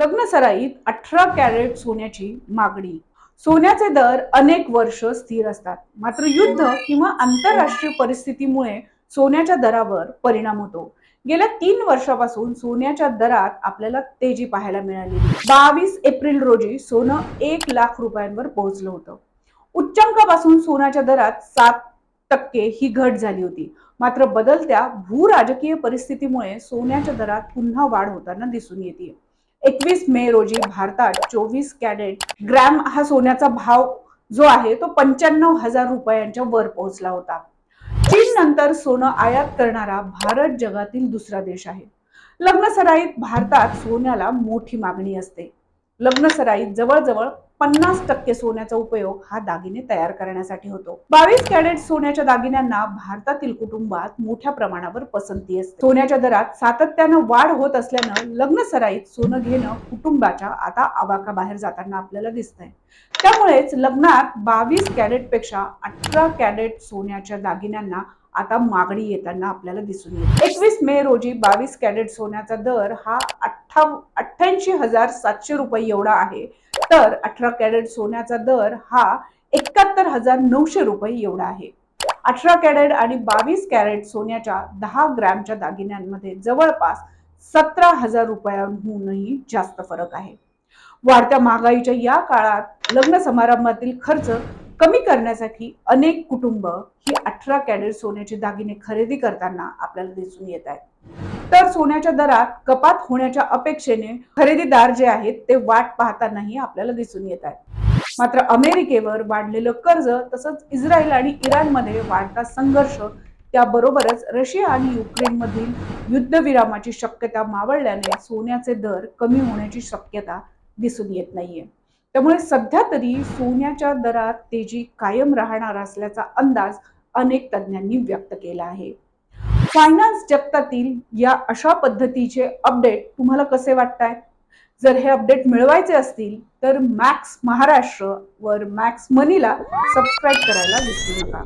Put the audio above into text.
लग्न सराईत अठरा कॅरेट सोन्याची मागणी. सोन्याचे दर अनेक वर्ष स्थिर असतात. मात्र युद्ध किंवा आंतरराष्ट्रीय परिस्थितीमुळे सोन्याच्या दरावर परिणाम होतो. गेल्या तीन वर्षापासून सोन्याच्या दरात आपल्याला तेजी पाहायला मिळाली. बावीस एप्रिल रोजी सोनं एक लाख रुपयांवर पोहोचलं होतं. उच्चांकापासून सोन्याच्या दरात सात टक्के ही घट झाली होती. मात्र बदलत्या भूराजकीय परिस्थितीमुळे सोन्याच्या दरात पुन्हा वाढ होताना दिसून येते एकवीस मे रोजी भारतात चोवीस कॅरेट ग्रॅम हा सोन्याचा भाव जो आहे तो पंच्याण्णव हजार रुपयांच्या वर पोहोचला होता. चीन नंतर सोनं आयात करणारा भारत जगातील दुसरा देश आहे. लग्न सराईत भारतात सोन्याला मोठी मागणी असते. लग्न सराईत जवळजवळ पन्नास टक्के सोन्याचा उपयोग हा दागिने तयार करण्यासाठी होतो. बावीस कॅरेट सोन्याच्या दागिन्यांना भारतातील कुटुंबात मोठ्या प्रमाणावर पसंती असते. सोन्याच्या दरात सातत्यानं वाढ होत असल्यानं लग्न सराईत सोनं घेणं कुटुंबाच्या आता आवाका बाहेर जाताना आपल्याला दिसतंय. त्यामुळेच लग्नात बावीस कॅरेटपेक्षा अठरा कॅरेट सोन्याच्या दागिन्यांना आता मागणी येताना आपल्याला दिसून येते. एकवीस मे रोजी बावीस कॅरेट सोन्याचा दर हा अठ्ठा अठ्ठ्याऐंशी हजार सातशे रुपये एवढा आहे. तर अठरा कॅरेट सोन्याचा दर हा एकाहत्तर हजार नऊशे रुपये एवढा आहे. अठरा कॅरेट आणि बावीस कॅरेट सोन्याच्या दहा ग्रॅमच्या दागिन्यांमध्ये जवळपास सतरा हजार रुपयांहूनही जास्त फरक आहे. वाढत्या महागाईच्या या काळात लग्न समारंभातील खर्च कमी करण्यासाठी अनेक कुटुंब ही अठरा कॅरेट सोन्याचे दागिने खरेदी करताना आपल्याला दिसून येत आहेत. तर सोन्याच्या दरात कपात होण्याच्या अपेक्षेने खरेदीदार जे आहेत ते वाट पाहतानाही आपल्याला दिसून येत आहेत. मात्र अमेरिकेवर वाढलेलं कर्ज तसंच इस्रायल आणि इराणमध्ये वाढता संघर्ष त्याबरोबरच रशिया आणि युक्रेनमधील युद्धविरामाची शक्यता मावळल्याने सोन्याचे दर कमी होण्याची शक्यता दिसून येत नाहीये. त्यामुळे सध्या तरी सोन्याच्या दरात तेजी कायम राहणार असल्याचा अंदाज अनेक तज्ज्ञांनी व्यक्त केला आहे. फायनान्स जगतातील या अशा पद्धतीचे अपडेट तुम्हाला कसे वाटतायत जर हे अपडेट मिळवायचे असतील तर मॅक्स महाराष्ट्र वर मॅक्स मनीला सबस्क्राईब करायला विसरू नका.